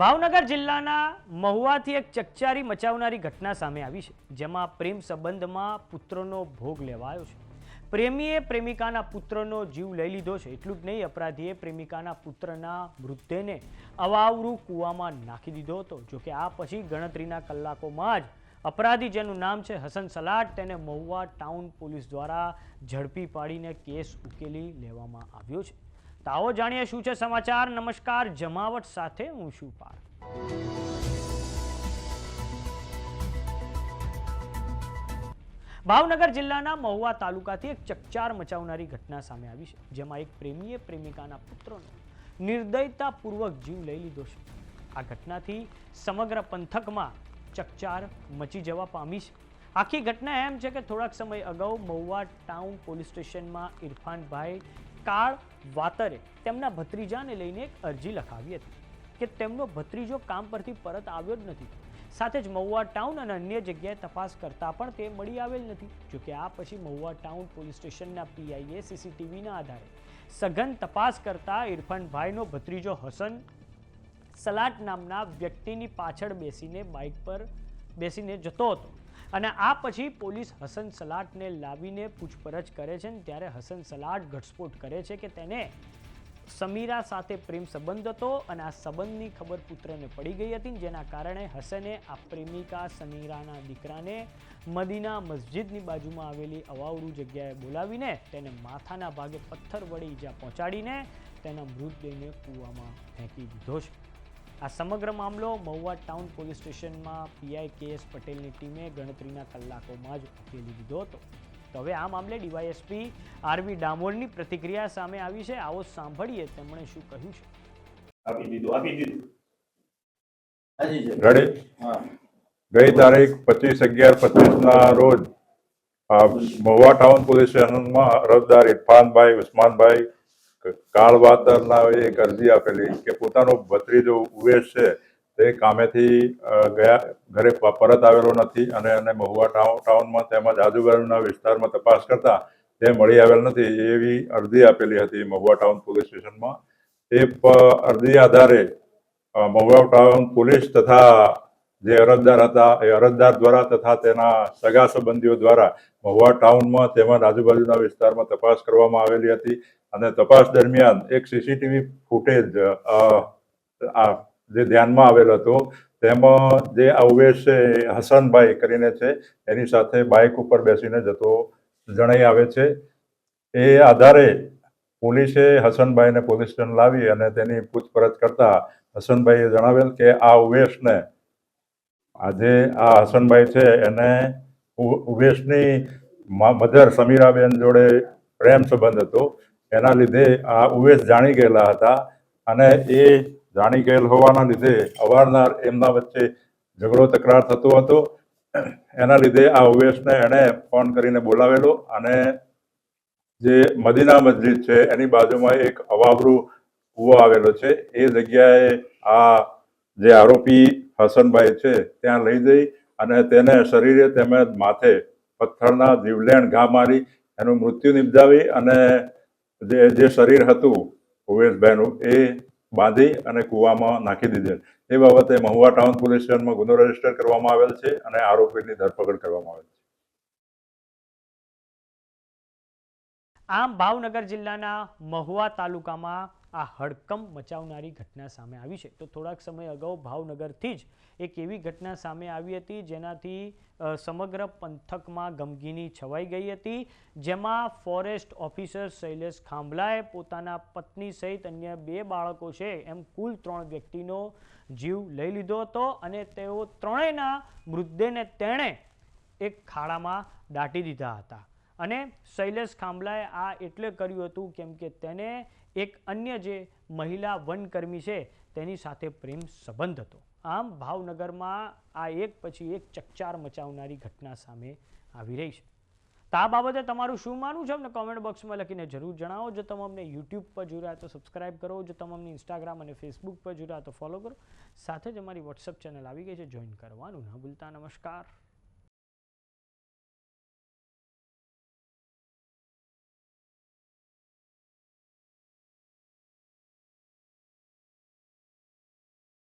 ભાવનગર જિલ્લાના મહુવાથી એક ચકચારી મચાવનારી ઘટના સામે આવી છે, જેમાં પ્રેમ સંબંધમાં પુત્રનો ભોગ લેવાયો છે. પ્રેમીએ પ્રેમિકાના પુત્રનો જીવ લઈ લીધો છે, એટલું જ નહીં, અપરાધીએ પ્રેમિકાના પુત્રના મૃતદેહને અવાવરું કૂવામાં નાખી દીધો હતો. જોકે આ પછી ગણતરીના કલાકોમાં જ અપરાધી, જેનું નામ છે હસન સલાટ તેને મહુવા ટાઉન પોલીસ દ્વારા ઝડપી પાડીને કેસ ઉકેલી લેવામાં આવ્યો છે. તો આવો જાણીએ શું છે સમાચાર. નમસ્કાર, જમાવટ સાથે હું શું પાર ભાવનગર જિલ્લાના મહુવા તાલુકાથી એક ચકચાર મચાવનારી ઘટના સામે આવી છે, જેમાં એક પ્રેમીએ પ્રેમિકાના પુત્રનો નિર્દયતાપૂર્વક જીવ લઈ લીધો છે. આ ઘટનાથી સમગ્ર પંથકમાં ચકચાર મચી જવા પામી છે. આખી ઘટના એમ છે કે થોડાક સમય અગાઉ મહુવા ટાઉન પોલીસ સ્ટેશનમાં ઇરફાનભાઈ કાળ વાતરે તેમના ભત્રીજાને લઈને એક અરજી લખાવી હતી કે તેમનો ભત્રીજો કામ પરથી પરત આવ્યો જ નથી. સાથે જ મહુવા ટાઉન અને અન્ય જગ્યાએ તપાસ કરતા પણ તે મળી આવેલ નથી. જોકે આ પછી મહુવા ટાઉન પોલીસ સ્ટેશનના પીઆઈએ સીસીટીવીના આધારે સઘન તપાસ કરતા ઇરફાનભાઈનો ભત્રીજો હસન સલાટ નામના વ્યક્તિની પાછળ બેસીને બાઇક પર બેસીને જતો હતો. અને આ પછી પોલીસ હસન સલાટને લાવીને પૂછપરછ કરે છે ને ત્યારે હસન સલાટ ઘટસ્ફોટ કરે છે કે તેને સમીરા સાથે પ્રેમ સંબંધ હતો અને આ સંબંધની ખબર પુત્રને પડી ગઈ હતી જેના કારણે હસને આ પ્રેમિકા સમીરાના દીકરાને મદીના મસ્જિદની બાજુમાં આવેલી અવાવરું જગ્યાએ બોલાવીને તેને માથાના ભાગે પથ્થર વડે ઈજા પહોંચાડીને તેના મૃતદેહને કૂવામાં ફેંકી દીધો છે. આ સમગ્ર મામલો મહુવા ટાઉન પોલીસ સ્ટેશનમાં પીઆઈ કે એસ પટેલની ટીમે ગણતરીના કલાકોમાં જ ઉકેલી દીધો હતો. તો હવે આ મામલે ડીવાયએસપી આરવી ડામોરની પ્રતિક્રિયા સામે આવી છે. આવો સાંભળીએ તેમણે શું કહ્યું છે. આપી દીધું આપી દીધું. હાજી રેડી ગઈ તારીખ પચીસ અગિયાર પચીસના રોજ આ મહુવા ટાઉન પોલીસ સ્ટેશનમાં અરજદાર ઇરફાનભાઈ ઉસ્માનભાઈ કાળવાતરના એક અરજી આપેલી કે પોતાનો ભત્રીજો ઉવેશ છે, તે કામેથી ગયા, ઘરે પરત આવેલો નથી અને એને મહુવા ટાઉન ટાઉનમાં તેમજ આજુબાજુના વિસ્તારમાં તપાસ કરતા તે મળી આવેલ નથી એવી અરજી આપેલી હતી મહુવા ટાઉન પોલીસ સ્ટેશનમાં. એ અરજી આધારે મહુવા ટાઉન પોલીસ તથા જે અરજદાર હતા, એ અરજદાર દ્વારા તથા તેના સગા સંબંધીઓ દ્વારા મહુવા ટાઉનમાં તેમજ આજુબાજુના વિસ્તારમાં તપાસ કરવામાં આવેલી હતી. અને તપાસ દરમિયાન એક સીસીટીવી ફૂટેજ આ જે ધ્યાનમાં આવેલ હતો, તેમાં જે અવેશ છે એ હસનભાઈ કરીને છે, એની સાથે બાઇક ઉપર બેસીને જતો જણાઈ આવે છે. એ આધારે પોલીસે હસનભાઈને પોલીસ સ્ટેશન લાવી અને તેની પૂછપરછ કરતા હસનભાઈએ જણાવેલ કે આ ઉવેશને આજે આ હસનભાઈ છે, એને ઉવેશની મધર સમીરાબેન જોડે પ્રેમ સંબંધ હતો. એના લીધે આ ઉવેશ જાણી ગયેલા હતા અને એ જાણી ગયેલ હોવાના લીધે અવારનવાર એમના વચ્ચે ઝઘડો તકરાર થતો હતો. એના લીધે આ ઉવેશને એણે ફોન કરીને બોલાવેલો અને જે મદીના મસ્જિદ છે એની બાજુમાં એક અવાબરૂ કૂવો આવેલો છે. એ જગ્યાએ આ જે આરોપી હસનભાઈ છે ત્યાં લઈ જઈ અને તેને શરીરે તેમજ માથે પથ્થરના જીવલેણ ઘા મારી એનું મૃત્યુ નિપજાવી અને જે જે શરીર હતું ઉવેશભાઈનું એ બાંધી અને કૂવામાં નાખી દીધેલ. એ બાબતે મહુવા ટાઉન પોલીસ સ્ટેશનમાં ગુનો રજિસ્ટર કરવામાં આવેલ છે અને આરોપીની ધરપકડ કરવામાં આવેલ છે. આમ ભાવનગર જિલ્લાના મહુવા તાલુકામાં આ હડકંપ મચાવનારી ઘટના સામે આવી છે. તો થોડાક સમય અગાઉ ભાવનગરથી જ એક એવી ઘટના સામે આવી હતી, જેનાથી સમગ્ર પંથકમાં ગમગીની છવાઈ ગઈ હતી. જેમાં ફોરેસ્ટ ઓફિસર શૈલેષ ખાંભલાએ પોતાના પત્ની સહિત અન્ય બે બાળકો છે, એમ કુલ ત્રણ વ્યક્તિનો જીવ લઈ લીધો હતો અને તેઓ ત્રણેયના મૃતદેહને તેણે એક ખાડામાં દાટી દીધા હતા. અને શૈલેષ ખાંભલાએ આ એટલે કર્યું હતું કેમ કે તેને એક અન્ય જે મહિલા વનકર્મી છે, તેની સાથે પ્રેમ સંબંધ હતો. આમ ભાવનગરમાં આ એક પછી એક ચકચાર મચાવનારી ઘટના સામે આવી રહી છે. તો આ બાબતે તમારું શું માનવું છે? અમને કોમેન્ટ બોક્સમાં લખીને જરૂર જણાવો. જો તમે અમને યુટ્યુબ પર જોઈ રહ્યા તો સબસ્ક્રાઇબ કરો. જો તમે અમને ઇન્સ્ટાગ્રામ અને ફેસબુક પર જોઈ રહ્યા તો ફોલો કરો. સાથે જ અમારી વોટ્સઅપ ચેનલ આવી ગઈ છે. જોઈન કરવાનું ના ભૂલતા. નમસ્કાર.